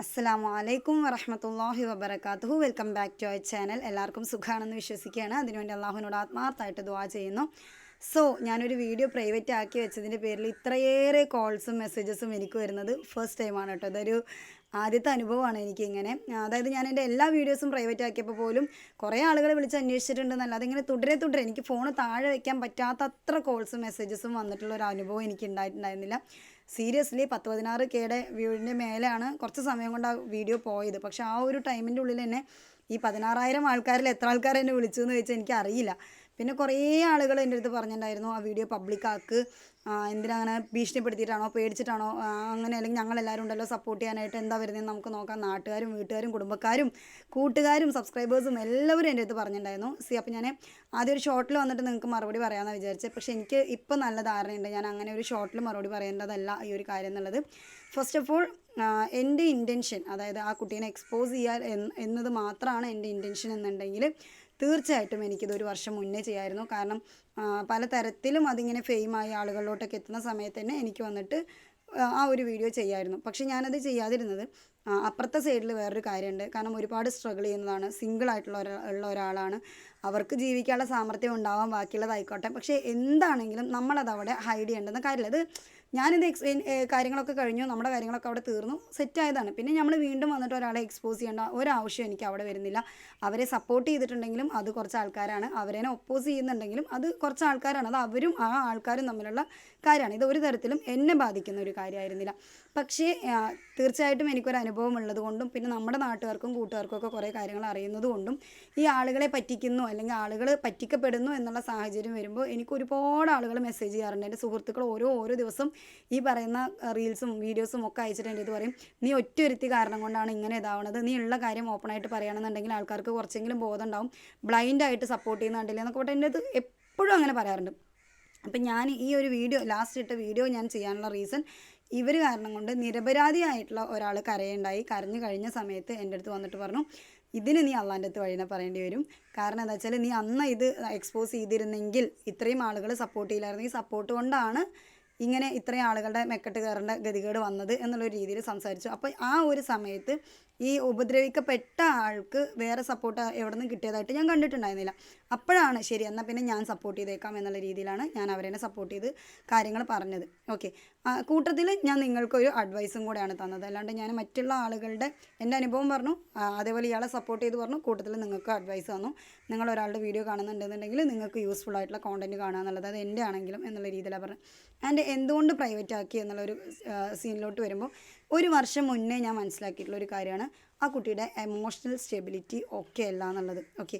അസ്സലാമു വലൈക്കും വറഹമത്തല്ലാഹി വബർക്കാത്തു welcome back to our channel എല്ലാവർക്കും സുഖമാണെന്ന് വിശ്വസിക്കുകയാണ്. അതിനുവേണ്ടി അള്ളാഹുവിനോട് ആത്മാർത്ഥമായിട്ട് ദുവാ ചെയ്യുന്നു. സോ ഞാനൊരു വീഡിയോ പ്രൈവറ്റ് ആക്കി വെച്ചതിന്റെ പേരിൽ ഇത്രയേറെ കോൾസും മെസ്സേജസും എനിക്ക് വരുന്നത് ഫസ്റ്റ് ടൈമാണ് കേട്ടോ. അതൊരു ആദ്യത്തെ അനുഭവമാണ് എനിക്ക് ഇങ്ങനെ അതായത് ഞാൻ എന്റെ എല്ലാ വീഡിയോസും പ്രൈവറ്റ് ആക്കിയപ്പോൾ പോലും കുറേ ആളുകൾ വിളിച്ച് അന്വേഷിച്ചിട്ടുണ്ടെന്നല്ല അതിങ്ങനെ തുടരെ തുടരെ എനിക്ക് ഫോൺ താഴെ വയ്ക്കാൻ പറ്റാത്ത അത്ര കോൾസും മെസ്സേജസും വന്നിട്ടുള്ള ഒരു അനുഭവം എനിക്ക് ഉണ്ടായിട്ടുണ്ടായിരുന്നില്ല. സീരിയസ്ലി പത്ത് പതിനാറ് കെയുടെ വ്യൂവിന്റെ മേലെയാണ് കുറച്ച് സമയം കൊണ്ട് ആ വീഡിയോ പോയത്. പക്ഷേ ആ ഒരു ടൈമിന്റെ ഉള്ളിൽ തന്നെ ഈ പതിനാറായിരം ആൾക്കാരിൽ എത്ര ആൾക്കാർ എന്നെ വിളിച്ചു എന്ന് ചോദിച്ചാൽ എനിക്ക് അറിയില്ല പിന്നെ കുറേ ആളുകൾ എന്റെ അടുത്ത് പറഞ്ഞിട്ടുണ്ടായിരുന്നു ആ വീഡിയോ പബ്ലിക്കാക്ക് എന്തിനാ അങ്ങനെ ഭീഷണിപ്പെടുത്തിയിട്ടാണോ പേടിച്ചിട്ടാണോ? അങ്ങനെ അല്ലെങ്കിൽ ഞങ്ങളെല്ലാവരും ഉണ്ടല്ലോ സപ്പോർട്ട് ചെയ്യാനായിട്ട് എന്താ വരുന്നതെന്ന് നമുക്ക് നോക്കാം. നാട്ടുകാരും വീട്ടുകാരും കുടുംബക്കാരും കൂട്ടുകാരും സബ്സ്ക്രൈബേഴ്സും എല്ലാവരും എന്റെ അടുത്ത് പറഞ്ഞിട്ടുണ്ടായിരുന്നു. സി അപ്പോൾ ഞാൻ ആദ്യം ഒരു ഷോർട്ടിൽ വന്നിട്ട് നിങ്ങൾക്ക് മറുപടി പറയാമെന്ന് വിചാരിച്ചത് പക്ഷേ എനിക്ക് ഇപ്പം നല്ല ധാരണയുണ്ട്. ഞാൻ അങ്ങനെ ഒരു ഷോർട്ടിൽ മറുപടി പറയേണ്ടതല്ല ഈ ഒരു കാര്യം എന്നുള്ളത്. ഫസ്റ്റ് ഓഫ് ഓൾ എന്റെ ഇന്റൻഷൻ അതായത് ആ കുട്ടീനെ എക്സ്പോസ് ചെയ്യാൻ എന്ന് എന്നത് മാത്രമാണ് എന്റെ ഇന്റൻഷൻ എന്നുണ്ടെങ്കിൽ തീർച്ചയായിട്ടും എനിക്കിത് ഒരു വർഷം മുന്നേ ചെയ്യായിരുന്നു. കാരണം പല പലതരത്തിലും അതിങ്ങനെ ഫെയിമായി ആളുകളിലോട്ടൊക്കെ എത്തുന്ന സമയത്ത് തന്നെ എനിക്ക് വന്നിട്ട് ആ, ഒരു വീഡിയോ ചെയ്യായിരുന്നു. പക്ഷേ ഞാനത് ചെയ്യാതിരുന്നത് അപ്പുറത്തെ സൈഡിൽ വേറൊരു കാര്യമുണ്ട്. കാരണം ഒരുപാട് സ്ട്രഗിൾ ചെയ്യുന്നതാണ്. സിംഗിൾ ആയിട്ടുള്ള ഉള്ള ഒരാളാണ്. അവർക്ക് ജീവിക്കാനുള്ള സാമർഥ്യം ഉണ്ടാവാൻ ബാക്കിയുള്ളതായിക്കോട്ടെ പക്ഷേ എന്താണെങ്കിലും നമ്മളത് അവിടെ ഹൈഡ് ചെയ്യേണ്ടുന്ന കാര്യമില്ല. അത് ഞാനിത് എക്സ് കാര്യങ്ങളൊക്കെ കഴിഞ്ഞു. നമ്മുടെ കാര്യങ്ങളൊക്കെ അവിടെ തീർന്നു. സെറ്റായതാണ്. പിന്നെ നമ്മൾ വീണ്ടും വന്നിട്ട് ഒരാളെ എക്സ്പോസ് ചെയ്യേണ്ട ഒരാവശ്യം എനിക്ക് അവിടെ വരുന്നില്ല. അവരെ സപ്പോർട്ട് ചെയ്തിട്ടുണ്ടെങ്കിലും അത് കുറച്ച് ആൾക്കാരാണ്. അവരെ ഒപ്പോസ് ചെയ്യുന്നുണ്ടെങ്കിലും അത് കുറച്ച് ആൾക്കാരാണ്. അത് അവരും ആ ആൾക്കാരും തമ്മിലുള്ള കാര്യമാണ് ഇത് ഒരു തരത്തിലും എന്നെ ബാധിക്കുന്ന ഒരു കാര്യമായിരുന്നില്ല. പക്ഷേ തീർച്ചയായിട്ടും എനിക്കൊരു അനുഭവം ഉള്ളത് കൊണ്ടും പിന്നെ നമ്മുടെ നാട്ടുകാർക്കും കൂട്ടുകാർക്കും ഒക്കെ കുറേ കാര്യങ്ങൾ അറിയുന്നത് കൊണ്ടും ഈ ആളുകളെ പറ്റിക്കുന്നു അല്ലെങ്കിൽ ആളുകൾ പറ്റിക്കപ്പെടുന്നു എന്നുള്ള സാഹചര്യം വരുമ്പോൾ എനിക്ക് ഒരുപാട് ആളുകൾ മെസ്സേജ് ചെയ്യാറുണ്ട്. എന്റെ സുഹൃത്തുക്കൾ ഓരോ ഓരോ ദിവസം ഈ പറയുന്ന റീൽസും വീഡിയോസും ഒക്കെ അയച്ചിട്ട് എന്റെ ഇത് പറയും നീ ഒറ്റ ഒരുത്തി കാരണം കൊണ്ടാണ് ഇങ്ങനെ ഇതാവണത്. നീ ഉള്ള കാര്യം ഓപ്പൺ ആയിട്ട് പറയുകയാണെന്നുണ്ടെങ്കിൽ ആൾക്കാർക്ക് കുറച്ചെങ്കിലും ബോധം ഉണ്ടാവും. ബ്ലൈൻഡായിട്ട് സപ്പോർട്ട് ചെയ്യുന്നുണ്ടല്ലേ? എന്നൊക്കെ പറഞ്ഞിട്ട് എന്റെ അത് എപ്പോഴും അങ്ങനെ പറയാറുണ്ട്. അപ്പം ഞാൻ ഈ ഒരു വീഡിയോ ലാസ്റ്റ് ഇട്ട വീഡിയോ ഞാൻ ചെയ്യാനുള്ള റീസൺ ഇവർ കാരണം കൊണ്ട് നിരപരാധിയായിട്ടുള്ള ഒരാൾ കരയുണ്ടായി. കരഞ്ഞു കഴിഞ്ഞ സമയത്ത് എന്റെ അടുത്ത് വന്നിട്ട് പറഞ്ഞു ഇതിന് നീ അള്ളാന്റെ അടുത്ത് വഴിനെ പറയേണ്ടി വരും. കാരണം എന്താ വെച്ചാൽ നീ അന്ന് ഇത് എക്സ്പോസ് ചെയ്തിരുന്നെങ്കിൽ ഇത്രയും ആളുകൾ സപ്പോർട്ട് ചെയ്യില്ലായിരുന്നു. ഈ സപ്പോർട്ട് കൊണ്ടാണ് ഇങ്ങനെ ഇത്രയും ആളുകളുടെ മെക്കെട്ട് കയറേണ്ട ഗതികേട് വന്നത് എന്നുള്ളൊരു രീതിയിൽ സംസാരിച്ചു. അപ്പോൾ ആ ഒരു സമയത്ത് ഈ ഉപദ്രവിക്കപ്പെട്ട ആൾക്ക് വേറെ സപ്പോർട്ട് എവിടെ നിന്ന് കിട്ടിയതായിട്ട് ഞാൻ കണ്ടിട്ടുണ്ടായിരുന്നില്ല. അപ്പോഴാണ് ശരി എന്നാൽ പിന്നെ ഞാൻ സപ്പോർട്ട് ചെയ്തേക്കാം എന്നുള്ള രീതിയിലാണ് ഞാൻ അവരെ സപ്പോർട്ട് ചെയ്ത് കാര്യങ്ങൾ പറഞ്ഞത്. ഓക്കെ കൂട്ടത്തിൽ ഞാൻ നിങ്ങൾക്കൊരു അഡ്വൈസും കൂടെയാണ് തന്നത്. അല്ലാണ്ട് ഞാൻ മറ്റുള്ള ആളുകളുടെ എന്റെ അനുഭവം പറഞ്ഞു അതേപോലെ ഇയാളെ സപ്പോർട്ട് ചെയ്ത് പറഞ്ഞു കൂട്ടത്തിൽ നിങ്ങൾക്ക് അഡ്വൈസ് തന്നു. നിങ്ങൾ ഒരാളുടെ വീഡിയോ കാണുന്നുണ്ടെന്നുണ്ടെങ്കിൽ നിങ്ങൾക്ക് യൂസ്ഫുൾ ആയിട്ടുള്ള കോണ്ടന്റ് കാണുക എന്നുള്ളത് അത് എന്റെ ആണെങ്കിലും എന്നുള്ള രീതിയിലാണ് പറഞ്ഞത്. ആൻഡ് എന്തുകൊണ്ട് പ്രൈവറ്റ് ആക്കി എന്നുള്ളൊരു സീനിലോട്ട് വരുമ്പോൾ ഒരു വർഷം മുന്നേ ഞാൻ മനസ്സിലാക്കിയിട്ടുള്ള ഒരു കാര്യമാണ് ആ കുട്ടിയുടെ എമോഷണൽ സ്റ്റെബിലിറ്റി ഓക്കെ അല്ല എന്നുള്ളത്. Okay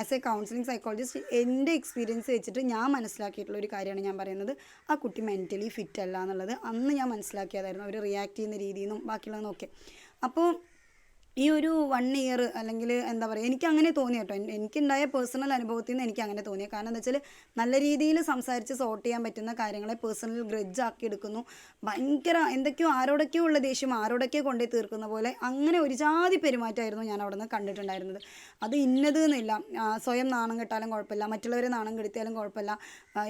as a counselling psychologist എന്റെ എക്സ്പീരിയൻസ് വെച്ചിട്ട് ഞാൻ മനസ്സിലാക്കിയിട്ടുള്ള ഒരു കാര്യമാണ് ഞാൻ പറയുന്നത്. ആ കുട്ടി മെന്റലി ഫിറ്റ് അല്ല എന്നുള്ളത്. അന്ന് ഞാൻ മനസ്സിലാക്കിയതായിരുന്നു. അവർ റിയാക്ട് ചെയ്യുന്ന രീതിയിൽ നിന്നും ബാക്കിയുള്ളതെന്നൊക്കെ അപ്പോൾ ഈ ഒരു വൺ ഇയർ അല്ലെങ്കിൽ എന്താ പറയുക എനിക്ക് അങ്ങനെ തോന്നി കേട്ടോ. എനിക്കുണ്ടായ പേഴ്സണൽ അനുഭവത്തിൽ നിന്ന് എനിക്ക് അങ്ങനെ തോന്നിയത് കാരണം എന്താ വെച്ചാൽ നല്ല രീതിയിൽ സംസാരിച്ച് സോർട്ട് ചെയ്യാൻ പറ്റുന്ന കാര്യങ്ങളെ പേഴ്സണൽ ഗ്രഡ്ജ് ആക്കി എടുക്കുന്നു. ഭയങ്കര എന്തൊക്കെയോ ആരോടൊക്കെയോ ഉള്ള ദേഷ്യം ആരോടൊക്കെയോ കൊണ്ടേ തീർക്കുന്ന പോലെ അങ്ങനെ ഒരു ജാതി പെരുമാറ്റമായിരുന്നു ഞാൻ അവിടെ നിന്ന് കണ്ടിട്ടുണ്ടായിരുന്നത്. അത് ഇന്നത് എന്നില്ല സ്വയം നാണം കെട്ടാലും കുഴപ്പമില്ല. മറ്റുള്ളവരെ നാണം കെടുത്തിയാലും കുഴപ്പമില്ല.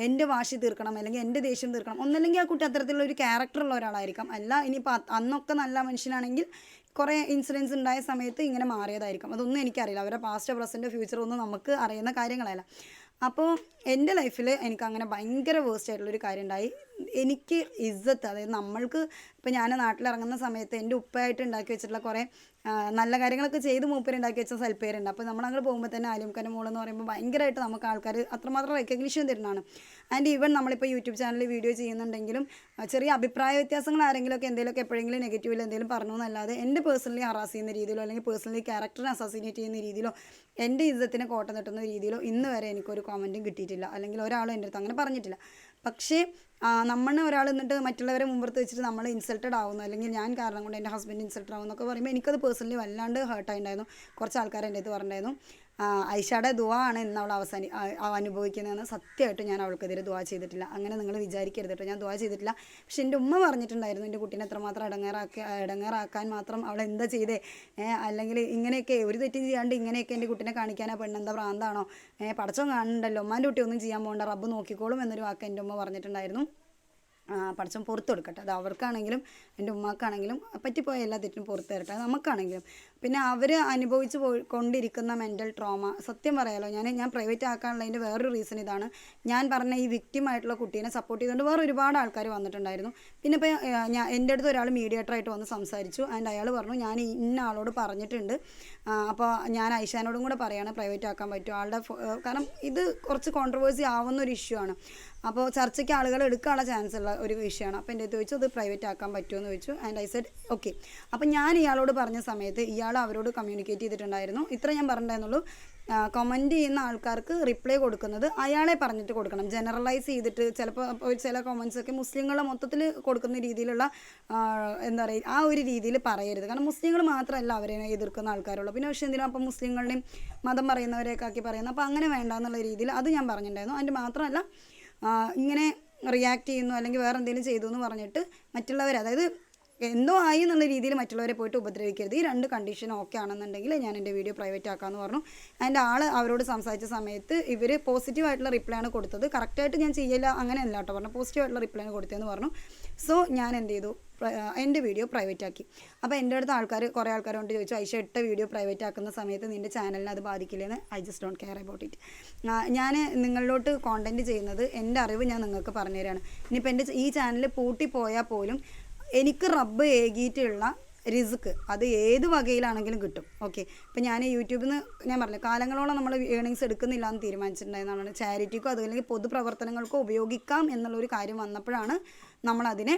എന്റെ വാശി തീർക്കണം അല്ലെങ്കിൽ എന്റെ ദേഷ്യം തീർക്കണം. ഒന്നല്ലെങ്കിൽ ആ കുട്ടി അത്തരത്തിലുള്ള ഒരു ക്യാരക്ടറുള്ള ഒരാളായിരിക്കാം. അല്ല ഇനിയിപ്പോൾ അന്നൊക്കെ നല്ല മനുഷ്യനാണെങ്കിൽ കുറേ ഇൻസിഡൻസ് ഉണ്ടായ സമയത്ത് ഇങ്ങനെ മാറിയതായിരിക്കും. അതൊന്നും എനിക്കറിയില്ല. അവരുടെ പാസ്റ്റ് പ്രസന്റ് ഫ്യൂച്ചർ ഒന്നും നമുക്ക് അറിയുന്ന കാര്യങ്ങളല്ല. അപ്പോൾ എന്റെ ലൈഫിൽ എനിക്ക് അങ്ങനെ ഭയങ്കര വേസ്റ്റ് ആയിട്ടുള്ളൊരു കാര്യം ഉണ്ടായി. എനിക്ക് ഇജ്ജത്ത് അതായത് നമ്മൾക്ക് ഇപ്പോൾ ഞാൻ നാട്ടിലിറങ്ങുന്ന സമയത്ത് എന്റെ ഉപ്പയായിട്ട് ഉണ്ടാക്കി വെച്ചിട്ടുള്ള കുറേ നല്ല കാര്യങ്ങളൊക്കെ ചെയ്ത് മൂപ്പര് ഉണ്ടാക്കി വെച്ച സൽപ്പേരുണ്ട്. അപ്പോൾ നമ്മൾ അങ്ങോട്ട് പോകുമ്പോൾ തന്നെ ആലിംഖാന്റെ മോളെന്ന് പറയുമ്പോൾ ഭയങ്കരമായിട്ട് നമുക്ക് ആൾക്കാർ അത്രമാത്രം റെക്കഗ്നീഷൻ തരുന്നതാണ്. ആൻഡ് ഈവൻ നമ്മളിപ്പോൾ യൂട്യൂബ് ചാനലിൽ വീഡിയോ ചെയ്യുന്നുണ്ടെങ്കിലും ചെറിയ അഭിപ്രായ വ്യത്യാസങ്ങൾ ആരെങ്കിലുമൊക്കെ എന്തെങ്കിലുമൊക്കെ എപ്പോഴെങ്കിലും നെഗറ്റീവിൽ എന്തെങ്കിലും പറഞ്ഞു എന്നല്ലാതെ എന്റെ പേഴ്സണലി ഹറാസ് ചെയ്യുന്ന രീതിയിലോ അല്ലെങ്കിൽ പേഴ്സണലി ക്യാരക്ടറിനെ അസസിനേറ്റ് ചെയ്യുന്ന രീതിയിലോ എന്റെ ഇജ്ജത്തിനെ കോട്ടം തട്ടുന്ന രീതിയിലോ ഇന്ന് വരെ എനിക്കൊരു കോമന്റും കിട്ടിയിട്ടില്ല. അല്ലെങ്കിൽ ഒരാളും എന്റെ അടുത്ത് അങ്ങനെ പറഞ്ഞിട്ടില്ല. പക്ഷേ നമ്മൾ ഒരാൾ എന്നിട്ട് മറ്റുള്ളവരെ മുമ്പത്ത് വെച്ചിട്ട് നമ്മൾ ഇൻസൾട്ടഡ് ആവുന്നു. അല്ലെങ്കിൽ ഞാൻ കാരണം കൊണ്ട് എന്റെ ഹസ്ബൻഡ് ഇൻസൾട്ടഡ് ആവുന്നു എന്നൊക്കെ പറയുമ്പോൾ എനിക്കത് പേഴ്സണലി വല്ലാണ്ട് ഹേർട്ടായിട്ടുണ്ടായിരുന്നു കുറച്ച് ആൾക്കാർ എന്റെ അടുത്ത് പറഞ്ഞിട്ടുണ്ടായിരുന്നു. ഐഷയുടെ ദുവ ആണ് ഇന്ന് അവൾ അവസാനി അനുഭവിക്കുന്നതെന്ന് സത്യമായിട്ട് ഞാൻ അവൾക്കെതിരെ ദുവാ ചെയ്തിട്ടില്ല. അങ്ങനെ നിങ്ങൾ വിചാരിക്കരുത് കേട്ടോ. ഞാൻ ദുവാ ചെയ്തിട്ടില്ല. പക്ഷെ എന്റെ ഉമ്മ പറഞ്ഞിട്ടുണ്ടായിരുന്നു എന്റെ കുട്ടീനെ എത്രമാത്രം ഇടങ്ങേറാക്കി ഇടങ്ങേറാക്കാൻ മാത്രം അവൾ എന്താ ചെയ്തേ? അല്ലെങ്കിൽ ഇങ്ങനെയൊക്കെ ഒരു തെറ്റും ചെയ്യാണ്ട് ഇങ്ങനെയൊക്കെ എന്റെ കുട്ടീനെ കാണിക്കാനാ പെണ്ണെന്താ പ്രാന്താണോ ഏഹ് പഠിച്ചോ കാണണ്ടല്ലോ ഉമ്മാന്റെ കുട്ടി ഒന്നും ചെയ്യാൻ പോകണ്ട റബ്ബ് നോക്കിക്കോളും എന്നൊരു വാക്ക് എന്റെ ഉമ്മ പറഞ്ഞിട്ടുണ്ടായിരുന്നു. പഠിച്ചം പുറത്ത് കൊടുക്കട്ടെ. അത് അവർക്കാണെങ്കിലും എന്റെ ഉമ്മാക്കാണെങ്കിലും പറ്റിപ്പോയ എല്ലാ തെറ്റും പുറത്ത് തരട്ടെ നമുക്കാണെങ്കിലും. പിന്നെ അവർ അനുഭവിച്ച് പോയി കൊണ്ടിരിക്കുന്ന മെന്റൽ ട്രോമ സത്യം പറയാലോ ഞാൻ ഞാൻ പ്രൈവറ്റ് ആക്കാനുള്ളതിന്റെ വേറൊരു റീസൺ ഇതാണ്. ഞാൻ പറഞ്ഞ ഈ വിക്റ്റിം ആയിട്ടുള്ള കുട്ടീനെ സപ്പോർട്ട് ചെയ്തുകൊണ്ട് വേറെ ഒരുപാട് ആൾക്കാർ വന്നിട്ടുണ്ടായിരുന്നു. പിന്നെ ഇപ്പോൾ ഞാൻ എന്റെ അടുത്ത് ഒരാൾ മീഡിയേറ്റർ ആയിട്ട് വന്ന് സംസാരിച്ചു. ആൻഡ് അയാൾ പറഞ്ഞു ഞാൻ ഇന്ന ആളോട് പറഞ്ഞിട്ടുണ്ട്. അപ്പോൾ ഞാൻ ഐഷാനോടും കൂടെ പറയാണ് പ്രൈവറ്റ് ആക്കാൻ പറ്റും ആളുടെ കാരണം ഇത് കുറച്ച് കോൺട്രവേഴ്സി ആവുന്ന ഒരു ഇഷ്യൂ ആണ്. അപ്പോൾ ചർച്ചയ്ക്ക് ആളുകൾ എടുക്കാനുള്ള ചാൻസ് ഉള്ള ഒരു വിഷയമാണ്. അപ്പോൾ എന്റെ അടുത്ത് ചോദിച്ചു അത് പ്രൈവറ്റ് ആക്കാൻ പറ്റുമോ? എന്ന് ചോദിച്ചു. ആൻഡ് ഐ സെഡ് ഓക്കെ അപ്പോൾ ഞാൻ ഇയാളോട് പറഞ്ഞ സമയത്ത് ഇയാൾ അവരോട് കമ്മ്യൂണിക്കേറ്റ് ചെയ്തിട്ടുണ്ടായിരുന്നു. ഇത്ര ഞാൻ പറഞ്ഞിട്ടുണ്ടായിരുന്നുള്ളൂ. കമന്റ് ചെയ്യുന്ന ആൾക്കാർക്ക് റിപ്ലൈ കൊടുക്കുന്നത് അയാളെ പറഞ്ഞിട്ട് കൊടുക്കണം. ജനറലൈസ് ചെയ്തിട്ട് ചിലപ്പോൾ ചില കമൻസൊക്കെ മുസ്ലിങ്ങളെ മൊത്തത്തിൽ കൊടുക്കുന്ന രീതിയിലുള്ള എന്താ പറയുക ആ ഒരു രീതിയിൽ പറയരുത്. കാരണം മുസ്ലിങ്ങൾ മാത്രമല്ല അവരെ എതിർക്കുന്ന ആൾക്കാരുള്ളൂ. പിന്നെ പക്ഷേ എന്തിനാ അപ്പം മുസ്ലിങ്ങളുടെയും മതം പറയുന്നവരെയൊക്കെ ആക്കി പറയുന്നത്? അപ്പോൾ അങ്ങനെ വേണ്ട എന്നുള്ള രീതിയിൽ അത് ഞാൻ പറഞ്ഞിട്ടുണ്ടായിരുന്നു. അതിന്റെ മാത്രമല്ല ഇങ്ങനെ റിയാക്ട് ചെയ്യുന്നു അല്ലെങ്കിൽ വേറെ എന്തെങ്കിലും ചെയ്തു എന്ന് പറഞ്ഞിട്ട് മറ്റുള്ളവർ അതായത് എന്തോ ആയി എന്നുള്ള രീതിയിൽ മറ്റുള്ളവരെ പോയിട്ട് ഉപദ്രവിക്കരുത്. ഈ രണ്ട് കണ്ടീഷൻ ഓക്കെ ആണെന്നുണ്ടെങ്കിൽ ഞാൻ എന്റെ വീഡിയോ പ്രൈവറ്റ് ആക്കാമെന്ന് പറഞ്ഞു. അതിന്റെ ആൾ അവരോട് സംസാരിച്ച സമയത്ത് ഇവർ പോസിറ്റീവ് ആയിട്ടുള്ള റിപ്ലൈ ആണ് കൊടുത്തത്. കറക്റ്റായിട്ട് ഞാൻ ചെയ്യില്ല അങ്ങനെ അങ്ങനെയല്ല കേട്ടോ പറഞ്ഞു. പോസിറ്റീവ് ആയിട്ടുള്ള റിപ്ലൈ ആണ് കൊടുത്തതെന്ന് പറഞ്ഞു. സോ ഞാൻ എന്ത് ചെയ്തു? എന്റെ വീഡിയോ പ്രൈവറ്റ് ആക്കി. അപ്പോൾ എന്റെ അടുത്ത് ആൾക്കാർ കുറേ ആൾക്കാരോട് ചോദിച്ചു ഐഷ ഇട്ട വീഡിയോ പ്രൈവറ്റ് ആക്കുന്ന സമയത്ത് നിന്റെ ചാനലിനെ അത് ബാധിക്കില്ലെന്ന്? I just don't care about it ഞാൻ നിങ്ങളിലോട്ട് കോണ്ടന്റ് ചെയ്യുന്നത് എന്റെ അറിവ് ഞാൻ നിങ്ങൾക്ക് പറഞ്ഞു പറഞ്ഞുതരാണ്. ഇനിയിപ്പോൾ എന്റെ ഈ ചാനൽ പൂട്ടിപ്പോയാൽ പോലും എനിക്ക് റബ്ബ് ഏകിയിട്ടുള്ള റിസ്ക്. അത് ഏത് വകയിലാണെങ്കിലും കിട്ടും. ഓക്കെ. ഇപ്പം ഞാൻ യൂട്യൂബിൽ നിന്ന് ഞാൻ പറഞ്ഞു കാലങ്ങളോളം നമ്മൾ ഏണിങ്സ് എടുക്കുന്നില്ല എന്ന് തീരുമാനിച്ചിട്ടുണ്ടായിരുന്നതാണ്. ചാരിറ്റിക്കോ അതല്ലെങ്കിൽ പൊതുപ്രവർത്തനങ്ങൾക്കോ ഉപയോഗിക്കാം എന്നുള്ളൊരു കാര്യം വന്നപ്പോഴാണ് നമ്മളതിനെ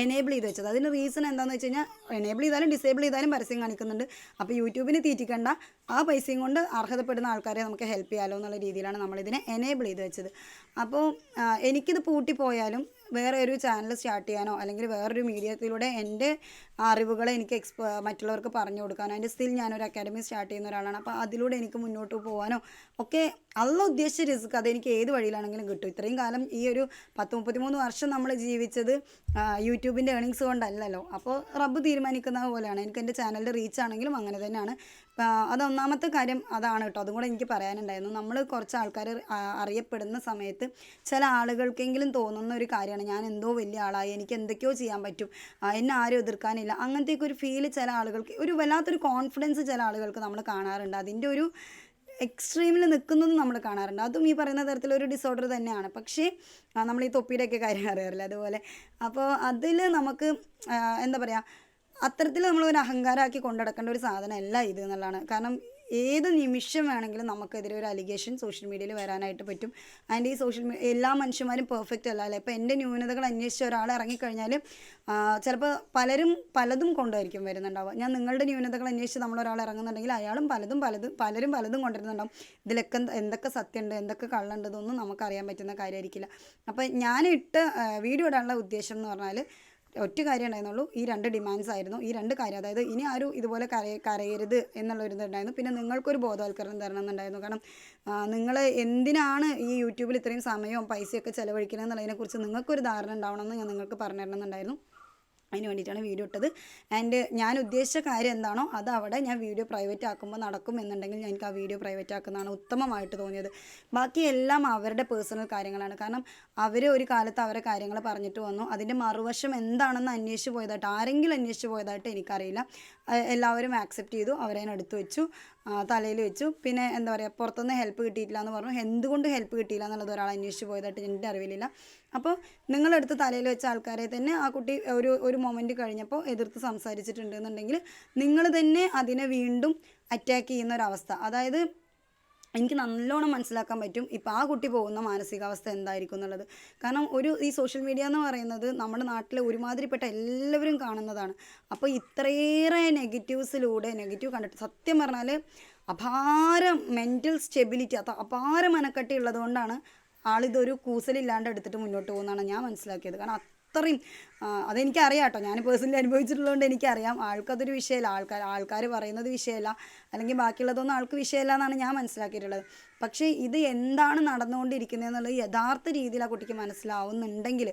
എനേബിൾ ചെയ്ത് വെച്ചത്. അതിന് റീസൺ എന്താണെന്ന് വെച്ച് കഴിഞ്ഞാൽ എനേബിൾ ചെയ്താലും ഡിസേബിൾ ചെയ്താലും പരസ്യം കാണിക്കുന്നുണ്ട്. അപ്പോൾ യൂട്യൂബിന് തീറ്റിക്കണ്ട. ആ പൈസയും കൊണ്ട് അർഹതപ്പെടുന്ന ആൾക്കാരെ നമുക്ക് ഹെൽപ്പ് ചെയ്യാമല്ലോ എന്നുള്ള രീതിയിലാണ് നമ്മളിതിനെ എനേബിൾ ചെയ്ത് വെച്ചത്. അപ്പോൾ എനിക്കിത് പൂട്ടിപ്പോയാലും വേറെ ഒരു ചാനൽ സ്റ്റാർട്ട് ചെയ്യാനോ അല്ലെങ്കിൽ വേറൊരു മീഡിയത്തിലൂടെ എന്റെ അറിവുകളെ എനിക്ക് എക്സ്പോ മറ്റുള്ളവർക്ക് പറഞ്ഞു കൊടുക്കാനോ അതിന്റെ സ്റ്റിൽ ഞാനൊരു അക്കാഡമി സ്റ്റാർട്ട് ചെയ്യുന്ന ഒരാളാണ്. അപ്പോൾ അതിലൂടെ എനിക്ക് മുന്നോട്ട് പോകാനോ ഒക്കെ അല്ല ഉദ്ദേശിച്ച റിസ്ക് അതെനിക്ക് ഏത് വഴിയിലാണെങ്കിലും കിട്ടും. ഇത്രയും കാലം ഈ ഒരു പത്ത് മുപ്പത്തിമൂന്ന് വർഷം നമ്മൾ ജീവിച്ചത് യൂട്യൂബിന്റെ ഏണിങ്സ് കൊണ്ടല്ലല്ലോ. അപ്പോൾ റബ്ബ് തീരുമാനിക്കുന്ന പോലെയാണ്. എനിക്ക് എന്റെ ചാനലിന്റെ റീച്ച് ആണെങ്കിലും അങ്ങനെ തന്നെയാണ്. അതൊന്നാമത്തെ കാര്യം അതാണ് കേട്ടോ. അതും കൂടെ എനിക്ക് പറയാനുണ്ടായിരുന്നു. നമ്മൾ കുറച്ച് ആൾക്കാർ അറിയപ്പെടുന്ന സമയത്ത് ചില ആളുകൾക്കെങ്കിലും തോന്നുന്ന ഒരു കാര്യമാണ്. ഞാൻ എന്തോ വലിയ ആളായി എനിക്ക് എന്തൊക്കെയോ ചെയ്യാൻ പറ്റും. ആ, എന്നെ ആരും എതിർക്കാനില്ല അങ്ങനത്തെയൊക്കെ ഒരു ഫീൽ ചില ആളുകൾക്ക് ഒരു വല്ലാത്തൊരു കോൺഫിഡൻസ് ചില ആളുകൾക്ക് നമ്മൾ കാണാറുണ്ട്. അതിന്റെ ഒരു എക്സ്ട്രീമിൽ നിൽക്കുന്നത് നമ്മൾ കാണാറുണ്ട്. അതും ഈ പറയുന്ന തരത്തിലൊരു ഡിസോർഡർ തന്നെയാണ്. പക്ഷേ നമ്മൾ ഈ തൊപ്പിയുടെയൊക്കെ കാര്യം അറിയാറില്ല? അതുപോലെ. അപ്പോൾ അതിൽ നമുക്ക് എന്താ പറയുക അത്തരത്തിൽ നമ്മൾ ഒരു അഹങ്കാരമാക്കി കൊണ്ടുനടക്കേണ്ട ഒരു സാധനമല്ല ഇത് എന്നുള്ളതാണ്. കാരണം ഏത് നിമിഷം വേണമെങ്കിലും നമുക്കെതിരെ ഒരു അലിഗേഷൻ സോഷ്യൽ മീഡിയയിൽ വരാനായിട്ട് പറ്റും. ആൻഡ് ഈ സോഷ്യൽ മീഡിയ എല്ലാ മനുഷ്യന്മാരും പെർഫെക്റ്റ് അല്ല അല്ലേ? ഇപ്പോൾ എന്റെ ന്യൂനതകൾ അന്വേഷിച്ച ഒരാൾ ഇറങ്ങിക്കഴിഞ്ഞാൽ ചിലപ്പോൾ പലരും പലതും കൊണ്ടായിരിക്കും വരുന്നുണ്ടാവുക ഞാൻ നിങ്ങളുടെ ന്യൂനതകൾ അന്വേഷിച്ച് നമ്മളൊരാൾ ഇറങ്ങുന്നുണ്ടെങ്കിൽ അയാളും പലതും പലതും പലരും പലതും കൊണ്ടുവരുന്നുണ്ടാവും. ഇതിലൊക്കെ എന്തൊക്കെ സത്യമുണ്ട് എന്തൊക്കെ കള്ളുണ്ട് ഇതൊന്നും നമുക്കറിയാൻ പറ്റുന്ന കാര്യമായിരിക്കില്ല. അപ്പോൾ ഞാൻ ഞാനിട്ട് വീഡിയോ ഇടാനുള്ള ഉദ്ദേശം എന്ന് പറഞ്ഞാൽ ഒറ്റ കാര്യം ഉണ്ടായിരുന്നുള്ളൂ. ഈ രണ്ട് ഡിമാൻഡ്സ് ആയിരുന്നു. ഈ രണ്ട് കാര്യം അതായത് ഇനി ആരും ഇതുപോലെ കരയ കരയരുത് എന്നുള്ള ഒരു ഇതുണ്ടായിരുന്നു പിന്നെ നിങ്ങൾക്കൊരു ബോധവൽക്കരണം തരണം എന്നുണ്ടായിരുന്നു കാരണം നിങ്ങൾ എന്തിനാണ് ഈ യൂട്യൂബിൽ ഇത്രയും സമയവും പൈസയൊക്കെ ചിലവഴിക്കുന്നത് എന്നുള്ളതിനെക്കുറിച്ച് നിങ്ങൾക്കൊരു ധാരണ ഉണ്ടാവണമെന്ന് ഞാൻ നിങ്ങൾക്ക് പറഞ്ഞു തരണമെന്നുണ്ടായിരുന്നു അതിന് വേണ്ടിയിട്ടാണ് വീഡിയോ ഇട്ടത്. ആൻഡ് ഞാൻ ഉദ്ദേശിച്ച കാര്യം എന്താണോ അത് അവിടെ ഞാൻ വീഡിയോ പ്രൈവറ്റ് ആക്കുമ്പോൾ നടക്കും എന്നുണ്ടെങ്കിൽ എനിക്ക് ആ വീഡിയോ പ്രൈവറ്റ് ആക്കുന്നതാണ് ഉത്തമമായിട്ട് തോന്നിയത്. ബാക്കി എല്ലാം അവരുടെ പേഴ്സണൽ കാര്യങ്ങളാണ്. കാരണം അവർ ഒരു കാലത്ത് അവരെ കാര്യങ്ങൾ പറഞ്ഞിട്ട് വന്നു. അതിന്റെ മറുവശം എന്താണെന്ന് അന്വേഷിച്ച് പോയതായിട്ട് ആരെങ്കിലും അന്വേഷിച്ച് പോയതായിട്ട് എനിക്കറിയില്ല. എല്ലാവരും ആക്സെപ്റ്റ് ചെയ്തു അവരെ ഞാൻ എടുത്തു വെച്ചു. തലയിൽ വെച്ചു. പിന്നെ എന്താ പറയുക പുറത്തുനിന്ന് ഹെൽപ്പ് കിട്ടിയിട്ടില്ല എന്ന് പറഞ്ഞു. എന്തുകൊണ്ട് ഹെൽപ്പ് കിട്ടിയില്ല എന്നുള്ളത് ഒരാൾ അന്വേഷിച്ച് പോയതായിട്ട് എന്റെ അറിവിലില്ല. അപ്പോൾ നിങ്ങളെടുത്ത് തലയിൽ വെച്ച ആൾക്കാരെ തന്നെ ആ കുട്ടി ഒരു ഒരു മൊമെന്റ് കഴിഞ്ഞപ്പോൾ എതിർത്ത് സംസാരിച്ചിട്ടുണ്ട് എന്നുണ്ടെങ്കിൽ നിങ്ങൾ തന്നെ അതിനെ വീണ്ടും അറ്റാക്ക് ചെയ്യുന്ന ഒരവസ്ഥ അതായത് എനിക്ക് നല്ലോണം മനസ്സിലാക്കാൻ പറ്റും ഇപ്പോൾ ആ കുട്ടി പോകുന്ന മാനസികാവസ്ഥ എന്തായിരിക്കും എന്നുള്ളത്. കാരണം ഒരു ഈ സോഷ്യൽ മീഡിയ എന്ന് പറയുന്നത് നമ്മുടെ നാട്ടിലെ ഒരുമാതിരിപ്പെട്ട എല്ലാവരും കാണുന്നതാണ്. അപ്പോൾ ഇത്രയേറെ നെഗറ്റീവ്സിലൂടെ നെഗറ്റീവ് കണ്ടിട്ട് സത്യം പറഞ്ഞാൽ അപാരം മെന്റൽ സ്റ്റെബിലിറ്റി അത് അപാര മനക്കട്ടി ഉള്ളതുകൊണ്ടാണ് ആളിതൊരു കൂസലില്ലാണ്ട് എടുത്തിട്ട് മുന്നോട്ട് പോകുന്നതാണ് ഞാൻ മനസ്സിലാക്കിയത്. കാരണം അത്രയും അതെനിക്കറിയാം കേട്ടോ. ഞാൻ പേഴ്സണലി അനുഭവിച്ചിട്ടുള്ളതുകൊണ്ട് എനിക്കറിയാം. ആൾക്കതൊരു വിഷയമല്ല ആൾക്കാർ ആൾക്കാർ പറയുന്നത് വിഷയമല്ല അല്ലെങ്കിൽ ബാക്കിയുള്ളതൊന്നും ആൾക്ക് വിഷയമല്ല എന്നാണ് ഞാൻ മനസ്സിലാക്കിയിട്ടുള്ളത്. പക്ഷേ ഇത് എന്താണ് നടന്നുകൊണ്ടിരിക്കുന്നത് എന്നുള്ളത് യഥാർത്ഥ രീതിയിൽ ആ കുട്ടിക്ക് മനസ്സിലാവുന്നുണ്ടെങ്കിൽ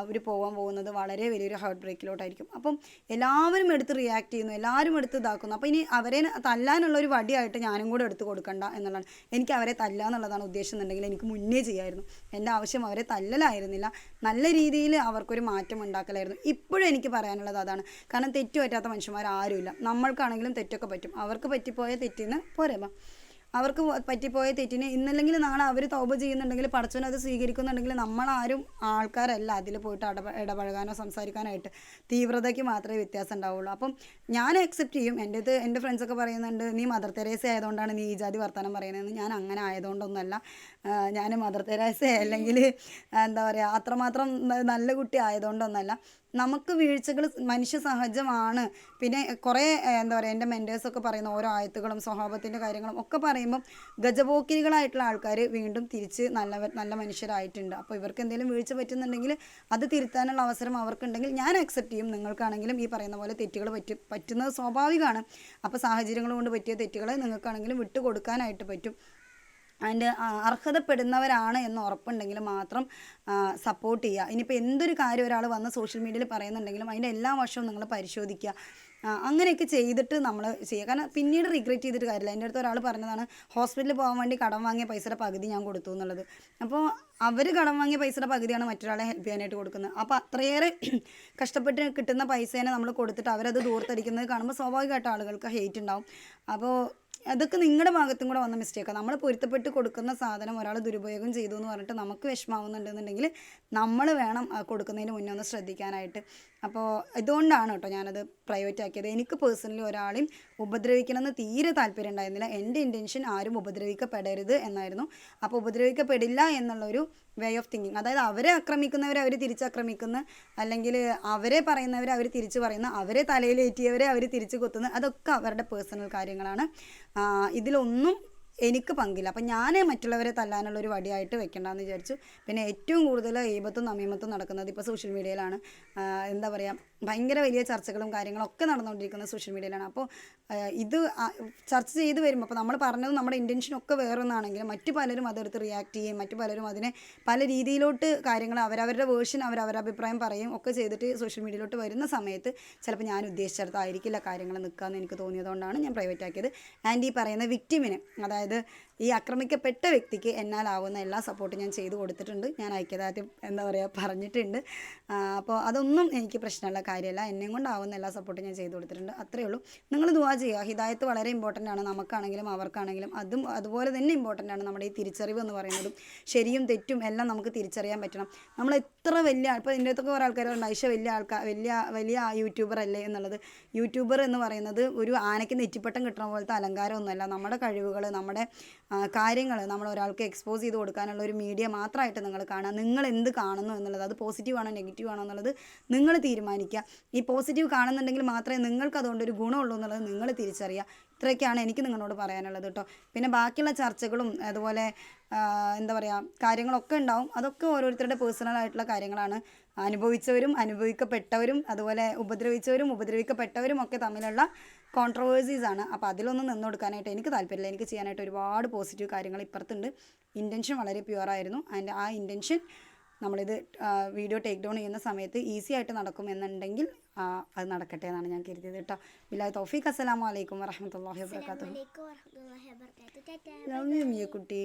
അവർ പോകാൻ പോകുന്നത് വളരെ വലിയൊരു ഹാർട്ട് ബ്രേക്കിലോട്ടായിരിക്കും അപ്പം എല്ലാവരും എടുത്ത് റിയാക്ട് ചെയ്യുന്നു എല്ലാവരും എടുത്ത് ഇതാക്കുന്നു. അപ്പോൾ ഇനി അവരെ തല്ലാനുള്ള ഒരു വടിയായിട്ട് ഞാനും കൂടെ എടുത്ത് കൊടുക്കണ്ട എന്നുള്ളതാണ്. എനിക്ക് അവരെ തല്ലുക എന്നുള്ളതാണ് എന്നുണ്ടെങ്കിൽ എനിക്ക് മുന്നേ ചെയ്യായിരുന്നു. എന്റെ ആവശ്യം അവരെ തല്ലലായിരുന്നില്ല. നല്ല രീതിയിൽ അവർക്കൊരു മാറ്റം ഉണ്ടാക്കലായിരുന്നു. ഇപ്പോഴും എനിക്ക് പറയാനുള്ളത് അതാണ്. കാരണം തെറ്റു പറ്റാത്ത മനുഷ്യന്മാർ ആരുമില്ല നമ്മൾക്കാണെങ്കിലും തെറ്റൊക്കെ പറ്റും. അവർക്ക് പറ്റിപ്പോയ തെറ്റിന് പോരെ ബാ. അവർക്ക് പറ്റിപ്പോയ തെറ്റിന് ഇന്നല്ലെങ്കിൽ നാളെ അവർ തൗപ ചെയ്യുന്നുണ്ടെങ്കിൽ പടച്ചവൻ അത് സ്വീകരിക്കുന്നുണ്ടെങ്കിൽ നമ്മളാരും ആൾക്കാരല്ല അതിൽ പോയിട്ട് ഇടപ ഇടപഴകാനോ സംസാരിക്കാനായിട്ട്. തീവ്രതയ്ക്ക് മാത്രമേ വ്യത്യാസം ഉണ്ടാവുള്ളൂ. അപ്പം ഞാൻ അക്സെപ്റ്റ് ചെയ്യും. എന്റെ ഇത് എന്റെ ഫ്രണ്ട്സൊക്കെ പറയുന്നുണ്ട് നീ മദർ തെരേസ ആയതുകൊണ്ടാണ് നീ ഈ ജാതി വർത്തമാനം പറയുന്നതെന്ന്. ഞാൻ അങ്ങനെ ആയതുകൊണ്ടൊന്നുമല്ല. ഞാൻ മദർ തെരേസ അല്ലെങ്കിൽ എന്താ പറയുക അത്രമാത്രം നല്ല കുട്ടി ആയതുകൊണ്ടൊന്നല്ല നമുക്ക് വീഴ്ചകൾ മനുഷ്യ സഹജമാണ്. പിന്നെ കുറേ എന്താ പറയുക എന്റെ മെന്റേഴ്സൊക്കെ പറയുന്ന ഓരോ ആയത്തുകളും സ്വഭാവത്തിന്റെ കാര്യങ്ങളും ഒക്കെ പറയുമ്പം ഗജപോക്കിരികളായിട്ടുള്ള ആൾക്കാർ വീണ്ടും തിരിച്ച് നല്ല നല്ല മനുഷ്യരായിട്ടുണ്ട്. അപ്പോൾ ഇവർക്ക് എന്തെങ്കിലും വീഴ്ച പറ്റുന്നുണ്ടെങ്കിൽ അത് തിരുത്താനുള്ള അവസരം അവർക്കുണ്ടെങ്കിൽ ഞാൻ അക്സെപ്റ്റ് ചെയ്യും. നിങ്ങൾക്കാണെങ്കിലും ഈ പറയുന്ന പോലെ തെറ്റുകൾ പറ്റും. പറ്റുന്നത് സ്വാഭാവികമാണ്. അപ്പോൾ സാഹചര്യങ്ങൾ കൊണ്ട് പറ്റിയ തെറ്റുകൾ നിങ്ങൾക്കാണെങ്കിലും വിട്ടുകൊടുക്കാനായിട്ട് പറ്റും. അതിന്റെ അർഹതപ്പെടുന്നവരാണ് എന്ന് ഉറപ്പുണ്ടെങ്കിൽ മാത്രം സപ്പോർട്ട് ചെയ്യുക. ഇനിയിപ്പോൾ എന്തൊരു കാര്യം ഒരാൾ വന്ന് സോഷ്യൽ മീഡിയയിൽ പറയുന്നുണ്ടെങ്കിലും അതിന്റെ എല്ലാ വർഷവും നിങ്ങൾ പരിശോധിക്കുക. അങ്ങനെയൊക്കെ ചെയ്തിട്ട് നമ്മൾ ചെയ്യുക. കാരണം പിന്നീട് റിഗ്രറ്റ് ചെയ്തിട്ട് കാര്യമില്ല. എന്റെ അടുത്ത് ഒരാൾ പറഞ്ഞതാണ് ഹോസ്പിറ്റലിൽ പോകാൻ വേണ്ടി കടം വാങ്ങിയ പൈസയുടെ പകുതി ഞാൻ കൊടുത്തു എന്നുള്ളത്. അപ്പോൾ അവർ കടം വാങ്ങിയ പൈസയുടെ പകുതിയാണ് മറ്റൊരാളെ ഹെൽപ്പ് ചെയ്യാനായിട്ട് കൊടുക്കുന്നത്. അപ്പോൾ അത്രയേറെ കഷ്ടപ്പെട്ട് കിട്ടുന്ന പൈസേനെ നമ്മൾ കൊടുത്തിട്ട് അവരത് ദൂർത്തടിക്കുന്നത് കാണുമ്പോൾ സ്വാഭാവികമായിട്ട് ആളുകൾക്ക് ഹെയ്റ്റ് ഉണ്ടാവും അപ്പോൾ അതൊക്കെ നിങ്ങളുടെ ഭാഗത്തും കൂടെ വന്ന മിസ്റ്റേക്കാണ് നമ്മൾ പൊരുത്തപ്പെട്ട് കൊടുക്കുന്ന സാധനം ഒരാൾ ദുരുപയോഗം ചെയ്തു എന്ന് പറഞ്ഞിട്ട് നമുക്ക് വിഷമാവുന്നുണ്ടെന്നുണ്ടെങ്കിൽ നമ്മൾ വേണം കൊടുക്കുന്നതിന് മുന്നേ ഒന്ന് ശ്രദ്ധിക്കാനായിട്ട്. അപ്പോൾ ഇതുകൊണ്ടാണ് കേട്ടോ ഞാനത് പ്രൈവറ്റ് ആക്കിയത്. എനിക്ക് പേഴ്സണലി ഒരാളെയും ഉപദ്രവിക്കണമെന്ന് തീരെ താല്പര്യം ഉണ്ടായിരുന്നില്ല. എന്റെ ഇന്റൻഷൻ ആരും ഉപദ്രവിക്കപ്പെടരുത് എന്നായിരുന്നു. അപ്പോൾ ഉപദ്രവിക്കപ്പെടില്ല എന്നുള്ളൊരു വേ ഓഫ് തിങ്കിങ് അതായത് അവരെ ആക്രമിക്കുന്നവരെ അവർ തിരിച്ചാക്രമിക്കുന്ന. അല്ലെങ്കിൽ അവരെ പറയുന്നവരെ അവർ തിരിച്ചു പറയുന്ന. അവരെ തലയിലേറ്റിയവരെ അവർ തിരിച്ചു കൊത്തുന്നു. അതൊക്കെ അവരുടെ പേഴ്സണൽ കാര്യങ്ങളാണ്. ഇതിലൊന്നും എനിക്ക് പങ്കില്ല. അപ്പം ഞാൻ മറ്റുള്ളവരെ തല്ലാനുള്ള ഒരു വടിയായിട്ട് വെക്കണ്ടെന്ന് വിചാരിച്ചു. പിന്നെ ഏറ്റവും കൂടുതൽ ഏപത്തും നമീമത്തും നടക്കുന്നത് ഇപ്പോൾ സോഷ്യൽ മീഡിയയിലാണ്. എന്താ പറയുക ഭയങ്കര വലിയ ചർച്ചകളും കാര്യങ്ങളൊക്കെ നടന്നുകൊണ്ടിരിക്കുന്നത് സോഷ്യൽ മീഡിയയിലാണ്. അപ്പോൾ ഇത് ചർച്ച ചെയ്ത് വരുമ്പോൾ അപ്പോൾ നമ്മൾ പറഞ്ഞത് നമ്മുടെ ഇന്റൻഷൻ ഒക്കെ വേറൊന്നാണെങ്കിലും മറ്റു പലരും അതെടുത്ത് റിയാക്ട് ചെയ്യും മറ്റു പലരും അതിനെ പല രീതിയിലോട്ട് കാര്യങ്ങൾ അവരവരുടെ വേർഷൻ അവരവരുടെ അഭിപ്രായം പറയും ഒക്കെ ചെയ്തിട്ട് സോഷ്യൽ മീഡിയയിലോട്ട് വരുന്ന സമയത്ത് ചിലപ്പോൾ ഞാൻ ഉദ്ദേശിച്ചിടത്തായിരിക്കില്ല കാര്യങ്ങൾ നിൽക്കാമെന്ന് എനിക്ക് തോന്നിയതുകൊണ്ടാണ് ഞാൻ പ്രൈവറ്റ് ആക്കിയത്. ആൻഡ് ഈ പറയുന്ന വിക്റ്റിമിന് അതായത് ഈ ആക്രമിക്കപ്പെട്ട വ്യക്തിക്ക് എന്നാലാവുന്ന എല്ലാ സപ്പോർട്ടും ഞാൻ ചെയ്തു കൊടുത്തിട്ടുണ്ട്. ഞാൻ ഐക്യദാർഢ്യം എന്താ പറയുക പറഞ്ഞിട്ടുണ്ട്. അപ്പോൾ അതൊന്നും എനിക്ക് പ്രശ്നമുള്ള കാര്യമല്ല. എന്നെ കൊണ്ടാവുന്ന എല്ലാ സപ്പോർട്ടും ഞാൻ ചെയ്തു കൊടുത്തിട്ടുണ്ട്. അത്രയേ ഉള്ളൂ. നിങ്ങൾ ദുവാ ചെയ്യുക. ഹിദായത്ത് വളരെ ഇമ്പോർട്ടന്റ് ആണ്. നമുക്കാണെങ്കിലും അവർക്കാണെങ്കിലും അതും അതുപോലെ തന്നെ ഇമ്പോർട്ടന്റ് ആണ് നമ്മുടെ ഈ തിരിച്ചറിവ് എന്ന് പറയുന്നതും. ശരിയും തെറ്റും എല്ലാം നമുക്ക് തിരിച്ചറിയാൻ പറ്റണം. നമ്മൾ എത്ര വലിയ ഇപ്പോൾ ഇതിന്റെ അകത്തൊക്കെ കുറേ ആൾക്കാർ ഐഷ വലിയ ആൾക്കാർ വലിയ വലിയ യൂട്യൂബർ അല്ലേ? എന്നുള്ളത്. യൂട്യൂബർ എന്ന് പറയുന്നത് ഒരു ആനയ്ക്ക് നെറ്റിപ്പട്ടം കിട്ടുന്ന പോലത്തെ അലങ്കാരമൊന്നുമല്ല. നമ്മുടെ കഴിവുകൾ നമ്മുടെ കാര്യങ്ങൾ നമ്മൾ ഒരാൾക്ക് എക്സ്പോസ് ചെയ്ത് കൊടുക്കാനുള്ള ഒരു മീഡിയ മാത്രമായിട്ട് നിങ്ങൾ കാണുക. നിങ്ങൾ എന്ത് കാണുന്നു എന്നുള്ളത് അത് പോസിറ്റീവ് ആണോ നെഗറ്റീവ് ആണോ എന്നുള്ളത് നിങ്ങൾ തീരുമാനിക്കുക. ഈ പോസിറ്റീവ് കാണുന്നുണ്ടെങ്കിൽ മാത്രമേ നിങ്ങൾക്ക് അതുകൊണ്ട് ഒരു ഗുണമുള്ളൂ എന്നുള്ളത് നിങ്ങൾ തിരിച്ചറിയുക. ഇത്രയൊക്കെയാണ് എനിക്ക് നിങ്ങളോട് പറയാനുള്ളത് കേട്ടോ. പിന്നെ ബാക്കിയുള്ള ചർച്ചകളും അതുപോലെ എന്താ പറയുക കാര്യങ്ങളൊക്കെ ഉണ്ടാവും. അതൊക്കെ ഓരോരുത്തരുടെ പേഴ്സണൽ ആയിട്ടുള്ള കാര്യങ്ങളാണ്. അനുഭവിച്ചവരും അനുഭവിക്കപ്പെട്ടവരും അതുപോലെ ഉപദ്രവിച്ചവരും ഉപദ്രവിക്കപ്പെട്ടവരും ഒക്കെ തമ്മിലുള്ള കോൺട്രവേഴ്സീസ് ആണ്. അപ്പോൾ അതിലൊന്നും നിന്ന് കൊടുക്കാനായിട്ട് എനിക്ക് താല്പര്യമില്ല. എനിക്ക് ചെയ്യാനായിട്ട് ഒരുപാട് പോസിറ്റീവ് കാര്യങ്ങൾ ഇപ്പുറത്തുണ്ട്. ഇന്റൻഷൻ വളരെ പ്യുവർ ആയിരുന്നു. ആൻഡ് ആ ഇന്റൻഷൻ നമ്മളിത് വീഡിയോ ടേക്ക് ഡൗൺ ചെയ്യുന്ന സമയത്ത് ഈസി ആയിട്ട് നടക്കും എന്നുണ്ടെങ്കിൽ അത് നടക്കട്ടെ എന്നാണ് ഞാൻ കരുതിയത് കേട്ടോ. ബില്ലാഹി തൗഫീഖ് വറഹമത്തല്ലാഹി അസ്സലാമലൈക്കും വറഹ്മത്തുള്ളാഹി വബറകാതുഹു. ടാറ്റാ ലവ് യു മിയ കുട്ടി.